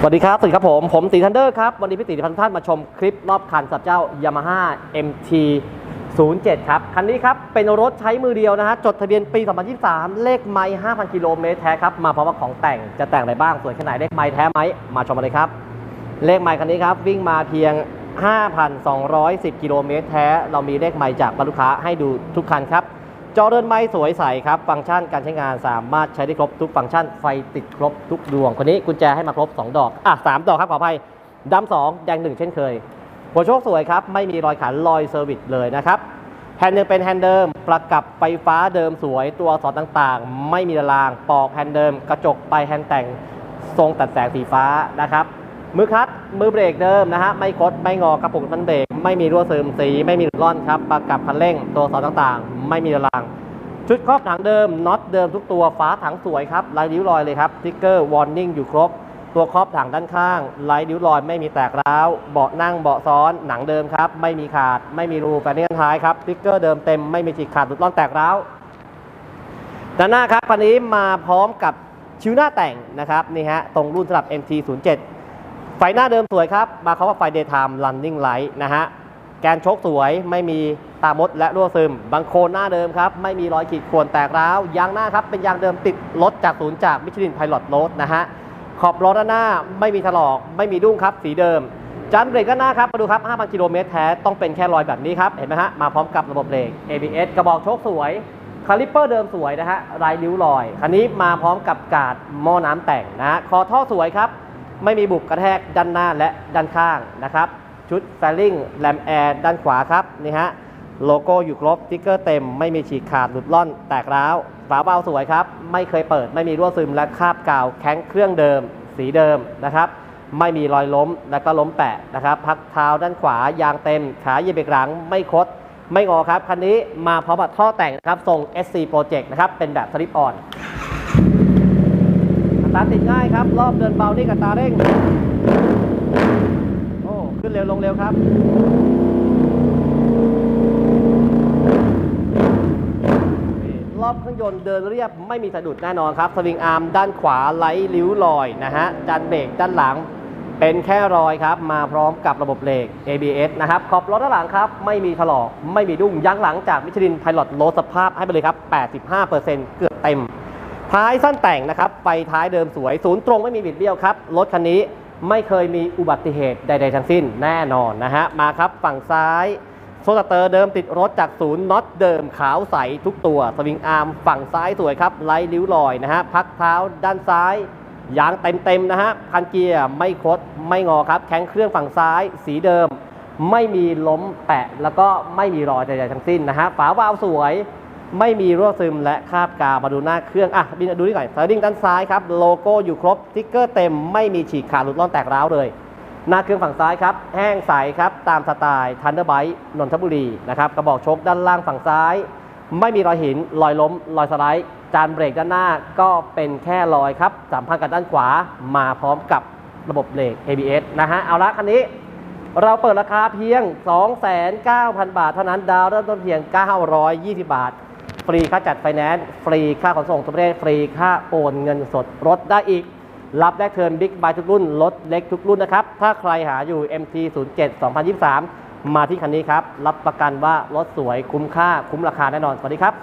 สวัสดีครับสวัสดีครับผม ผมตีทันเดอร์ครับ วันนี้พี่ตีพันท่านมาชมคลิปรอบคันสับเจ้า Yamaha MT 07 ครับ คันนี้ครับ เป็นรถใช้มือเดียวนะฮะ จดทะเบียนปี 2023 เลขไมล์5,000 กิโลเมตรแท้ครับ มาพร้อมกับของแต่งจะแต่งอะไรบ้าง สวยแค่ไหนเลขไมล์แท้ไหม มาชมกันเลยครับ เลขไมล์คันนี้ครับ วิ่งมาเพียง 5,210 กิโลเมตรแท้ เรามีเลขไมล์จากบรรลุค้าให้ดูทุกคันครับ จอเรือนไม้สวยใสครับ ฟังก์ชันการใช้งานสามารถใช้ได้ครบทุกฟังก์ชันไฟติดครบทุกดวง คนนี้กุญแจให้มาครบ 2 ดอกอะ3ดอกครับขออภัยดำสองแดงหนึ่งเช่นเคย หัวโชคสวยครับ ไม่มีรอยขันรอยเซอร์วิสเลยนะครับแฮนด์หนึ่งเป็นแฮนด์เดิม ประกับไฟฟ้าเดิมสวยตัวสอดต่างๆ ไม่มีละลางปอกแฮนด์เดิม กระจกไปแฮนด์แต่งทรงตัดแสงสีฟ้านะครับมือคลัตช์มือเบรกเดิมนะฮะไม่คดไม่งอกระปุกมันเบรก ไม่มีรั่วซึมสี ไม่มีหลุดร่อนครับประกับคันเร่งตัวสอดต่างๆ ไม่มีละลาง ชุดครอบถังเดิมน็อตเดิมทุกตัวฝาถังสวยครับลายริ้วรอยเลยครับสติ๊กเกอร์วอร์นิ่งอยู่ครบ ตัวครอบถังด้านข้างลายริ้วรอยไม่มีแตกร้าว เบาะนั่งเบาะซ้อนหนังเดิมครับ ไม่มีขาด ไม่มีรูแฟนนี่ด้านท้ายครับสติ๊กเกอร์เดิมเต็มไม่มีฉีกขาดหลุดร่อนแตกร้าวด้านหน้าครับคันนี้มาพร้อมกับชิ้วหน้าแต่งนะครับนี่ฮะตรงรุ่นสำหรับ MT07 ไฟหน้าเดิมสวยครับ มาเขาว่าไฟ daytime running light นะฮะ แกนชกสวยไม่มีตามดและรั่วซึม บางโคนหน้าเดิมครับ ไม่มีรอยขีดข่วนแตกร้าว ยางหน้าครับ เป็นยางเดิมติดรถจากศูนย์จากมิชลินไพลอตโรดนะฮะ ขอบล้อด้านหน้าไม่มีถลอก ไม่มีดุ้งครับ สีเดิม จานเบรกด้านหน้าครับ มาดูครับ 5,000 กิโลเมตรแท้ ต้องเป็นแค่รอยแบบนี้ครับ เห็นไหมฮะ มาพร้อมกับระบบเบรก ABS กระบอกโชคสวย คาลิปเปอร์เดิมสวยนะฮะลายริ้วรอย คันนี้มาพร้อมกับกาดหม้อน้ำแต่งนะคอท่อสวยครับ ไม่มีบุกกระแทกด้านหน้าและด้านข้างนะครับ ชุดแฟลิงแลมแอร์ด้านขวาครับนี่ฮะโลโก้อยู่ครบติ๊กเกอร์เต็มไม่มีฉีกขาดหลุดล่อนแตกร้าวฝาเบาสวยครับ ไม่เคยเปิดไม่มีรั่วซึมและคราบกาวแข็งเครื่องเดิม สีเดิมนะครับไม่มีรอยล้มและก็ล้มแปะนะครับ พักเท้าด้านขวายางเต็ม ขาเหยียบเบรกหลังไม่คด ไม่งอครับ คันนี้มาพร้อมกับท่อแต่งนะครับทรง SC Project นะครับ เป็นแบบสลิปออนตาร์ทติดง่ายครับ รอบเดินเบานี่กับตาเร่ง ขึ้นเร็วลงเร็วครับรอบเครื่องยนต์เดินเรียบไม่มีสะดุดแน่นอนครับสวิงอาร์มด้านขวาไร้ริ้วรอยนะฮะจานเบรกด้านหลังเป็นแค่รอยครับ มาพร้อมกับระบบเบรก ABS นะครับ ขอบรถด้านหลังครับ ไม่มีถลอก ไม่มีดุ้งยั้งหลังจากมิชลินไพลอตโลสภาพให้ไปเลยครับ 85%เกือบเต็ม ท้ายสั้นแต่งนะครับ ไฟท้ายเดิมสวย ศูนย์ตรงไม่มีบิดเบี้ยวครับ รถคันนี้ ไม่เคยมีอุบัติเหตุใด ๆ ทั้งสิ้นแน่นอนนะฮะ มาครับฝั่งซ้าย โซลเตอร์เดิมติดรถจากศูนย์น็อตเดิมขาวใสทุกตัว สวิงอาร์มฝั่งซ้ายสวยครับไร้ริ้วรอยนะฮะ พักเท้าด้านซ้ายยางเต็มๆนะฮะคันเกียร์ไม่คดไม่งอครับ แข็งเครื่องฝั่งซ้าย สีเดิม ไม่มีล้มแปะ แล้วก็ไม่มีรอยใดๆทั้งสิ้นนะฮะฝาวาล์วสวย ไม่มีรั่วซึมและคราบกาวมาดูหน้าเครื่อง อะบินดูนี่ก่อนสายดิ้งด้านซ้ายครับ โลโก้อยู่ครบติ๊กเกอร์เต็ม ไม่มีฉีกขาดหลุดร่อนแตกร้าวเลย หน้าเครื่องฝั่งซ้ายครับ แห้งใสครับ ตามสไตล์ทันเดอร์ไบต์นนทบุรีนะครับกระบอกชกด้านล่างฝั่งซ้าย ไม่มีรอยหินรอยล้ม รอยสไลด์ จานเบรกด้านหน้าก็เป็นแค่รอยครับสัมพันธ์กับด้านขวามาพร้อมกับระบบเบรก ABS นะฮะเอาละคันนี้เราเปิดราคาเพียง 29,000 บาทเท่านั้นดาวน์เริ่มต้นเพียง 920 บาท ฟรีค่าจัดไฟแนนซ์ฟรีค่าขนส่งทุกประเทศฟรีค่าโอนเงินสดรถได้อีก รับแลกเทิร์นบิ๊กบายทุกรุ่นรถเล็กทุกรุ่นนะครับ ถ้าใครหาอยู่ MT 07 2023 มาที่คันนี้ครับ รับประกันว่ารถสวยคุ้มค่าคุ้มราคาแน่นอน สวัสดีครับ